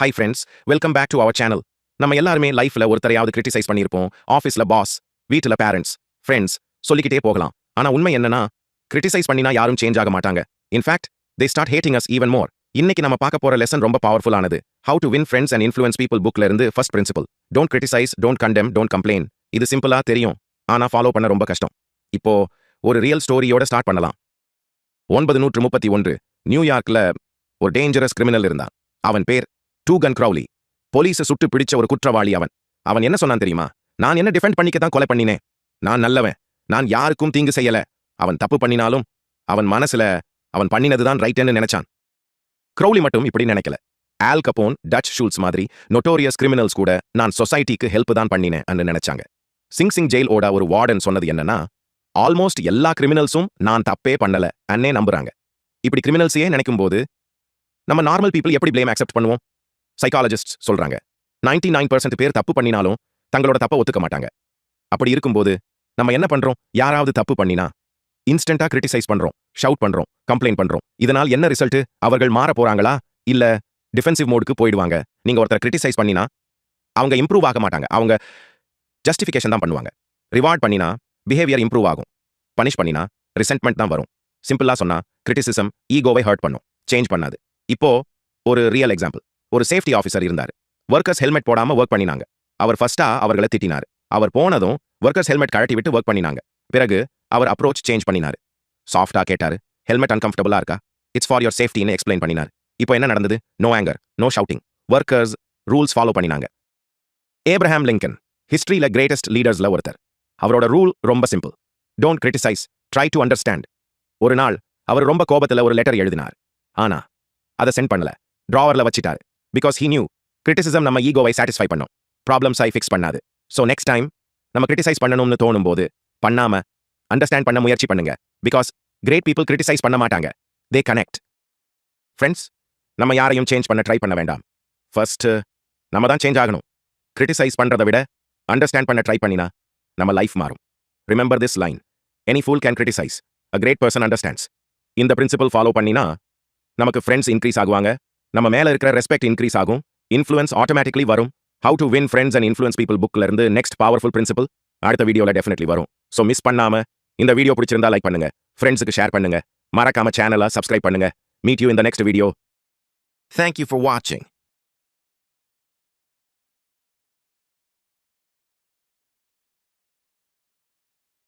Hi friends welcome back to our channel நம்ம எல்லாருமே லைஃப்ல ஒருத்தரையாவது கிரிட்டிசைஸ் பண்ணியிருப்போம். ஆஃபீஸ்ல பாஸ் வீட்டுல பேரண்ட்ஸ் ஃப்ரெண்ட்ஸ் சொல்லிக்கிட்டே போகலாம். ஆனா உண்மை என்னன்னா கிரிட்டிசைஸ் பண்ணினா யாரும் சேஞ்ச் ஆக மாட்டாங்க. In fact they start hating us even more இன்னைக்கு நம்ம பார்க்க போற லெசன் ரொம்ப பவர்ஃபுல்லானது how to win friends and influence people புக்ல இருந்து first principle don't criticize don't condemn don't complain இது சிம்பிளா தெரியும். ஆனா ஃபாலோ பண்ண ரொம்ப கஷ்டம். இப்போ ஒரு ரியல் ஸ்டோரியோட ஸ்டார்ட் பண்ணலாம். ஒன்பது நூற்று முப்பத்தி ஒன்று நியூயார்க்ல ஒரு டேஞ்சரஸ் கிரிமினல் இருந்தான். அவன் பேர் டூகன் க்ரௌலி போலீஸை சுட்டு பிடிச்ச ஒரு குற்றவாளி அவன். அவன் என்ன சொன்னான் தெரியுமா? நான் என்ன டிஃபெண்ட் பண்ணிக்க தான் கொலை பண்ணினேன். நான் நல்லவன். நான் யாருக்கும் தீங்கு செய்யல. அவன் தப்பு பண்ணினாலும் அவன் மனசுல அவன் பண்ணினதுதான் ரைட்னு நினைச்சான். க்ரௌலி மட்டும் இப்படி நினைக்கல. ஆல் கபோன் டச் ஷூல்ஸ் மாதிரி நொட்டோரியஸ் கிரிமினல்ஸ் கூட நான் சொசைட்டிக்கு ஹெல்ப் தான் பண்ணினேன் நினைச்சாங்க. சிங் சிங் ஜெயில் ஓட ஒரு வார்டன் சொன்னது என்னன்னா ஆல்மோஸ்ட் எல்லா கிரிமினல்ஸும் நான் தப்பே பண்ணல அன்னே நம்புறாங்க. இப்படி கிரிமினல்ஸையே நினைக்கும் போது நம்ம நார்மல் பீப்புள் எப்படி பிளேம் அக்செப்ட் பண்ணுவோம்? சைக்காலஜிஸ்ட் சொல்றாங்க. நைன்டி நைன் பர்சன்ட் பேர் தப்பு பண்ணினாலும் தங்களோட தப்பை ஒத்துக்க மாட்டாங்க. அப்படி இருக்கும்போது நம்ம என்ன பண்றோம்? யாராவது தப்பு பண்ணினா இன்ஸ்டன்டா கிரிட்டிசைஸ் பண்றோம் ஷவுட் பண்றோம் கம்ப்ளைண்ட் பண்றோம். இதனால் என்ன ரிசல்ட் அவர்கள் மாற போறாங்களா? இல்ல டிஃபென்சிவ் மோடுக்கு போயிடுவாங்க. நீங்க ஒருத்தர் கிரிட்டிசைஸ் பண்ணினா அவங்க இம்ப்ரூவ் ஆக மாட்டாங்க. அவங்க ஜஸ்டிஃபிகேஷன் தான் பண்ணுவாங்க. ரிவார்ட் பண்ணினா பிஹேவியர் இம்ப்ரூவ் ஆகும். பனிஷ் பண்ணினா ரிசென்ட்மெண்ட் தான் வரும். சிம்பிளா சொன்னா கிரிட்டிசிசம் ஈகோவை ஹர்ட் பண்ணும். சேஞ்ச் பண்ணாது. இப்போ ஒரு ரியல் எக்ஸாம்பிள் ஒரு சேஃப்டி ஆஃபீஸர் இருந்தார். ஒர்க்கர்ஸ் ஹெல்மெட் போடாம ஒர்க் பண்ணினாங்க. அவர் ஃபர்ஸ்டா அவர்களை திட்டினார். அவர் போனதும் ஒர்க்கர்ஸ் ஹெல்மெட் கழட்டி விட்டு ஒர்க் பண்ணினாங்க. பிறகு அவர் அப்ரோச் சேஞ்ச் பண்ணினார். சாஃப்டா கேட்டாரு ஹெல்மெட் அன்கம்ஃபர்டபுளா இருக்கா? இட்ஸ் ஃபார் யோர் சேஃப்டின்னு எக்ஸ்பிளைன் பண்ணினார். இப்போ என்ன நடந்தது? No anger no shouting workers rules follow பண்ணினாங்க. ஏப்ரஹாம் லிங்கன் ஹிஸ்டரியில கிரேட்டஸ்ட் லீடர்ஸ்ல ஒருத்தர். அவரோட ரூல் ரொம்ப simple don't criticize try to understand ஒரு நாள் அவர் ரொம்ப கோபத்துல ஒரு லெட்டர் எழுதினார். ஆனா அதை சென்ட் பண்ணல. டிராவர்ல வச்சிட்டாரு. பிகாஸ் ஹி நியூ கிரிட்டிசிசம் நம்ம ஈகோவை சாட்டிஸ்ஃபை பண்ணும். ப்ராப்ளம்ஸை ஃபிக்ஸ் பண்ணாது. ஸோ நெக்ஸ்ட் டைம் நம்ம கிரிட்டிசைஸ் பண்ணணும்னு தோணும் போது பண்ணாம அண்டர்ஸ்டாண்ட் பண்ண முயற்சி பண்ணுங்க. பிகாஸ் கிரேட் பீப்புள் கிரிட்டிசைஸ் பண்ண மாட்டாங்க. தே கனெக்ட் ஃப்ரெண்ட்ஸ் நம்ம யாரையும் சேஞ்ச் பண்ண ட்ரை பண்ண வேண்டாம். ஃபர்ஸ்ட் நம்ம தான் சேஞ்ச் ஆகணும். கிரிட்டிசைஸ் பண்ணுறதை விட அண்டர்ஸ்டாண்ட் பண்ண ட்ரை பண்ணினா நம்ம லைஃப் மாறும். Remember this line any fool can criticize a great person understands இந்த பிரின்சிபல் ஃபாலோ பண்ணினா நமக்கு ஃப்ரெண்ட்ஸ் இன்க்ரீஸ் ஆகுவாங்க. நம்ம மேல இருக்கிற ரெஸ்பெக்ட் இன்க்ரீஸ் ஆகும். இன்ஃப்ளூயன்ஸ் ஆட்டோமேட்டிக்லி வரும். How to win friends and influence people புக்ல இருந்து நெக்ஸ்ட் பவர்ஃபுல் பிரின்சிபல் அடுத்த வீடியோல டெஃபினெட்லி வரும். ஸோ மிஸ் பண்ணாம இந்த வீடியோ பிடிச்சிருந்தா லைக் பண்ணுங்க. ஃப்ரெண்ட்ஸுக்கு ஷேர் பண்ணுங்க. மறக்காம சேனலை சப்ஸ்கிரைப் பண்ணுங்க. மீட் யூ இந்த next video thank you for வாட்சிங்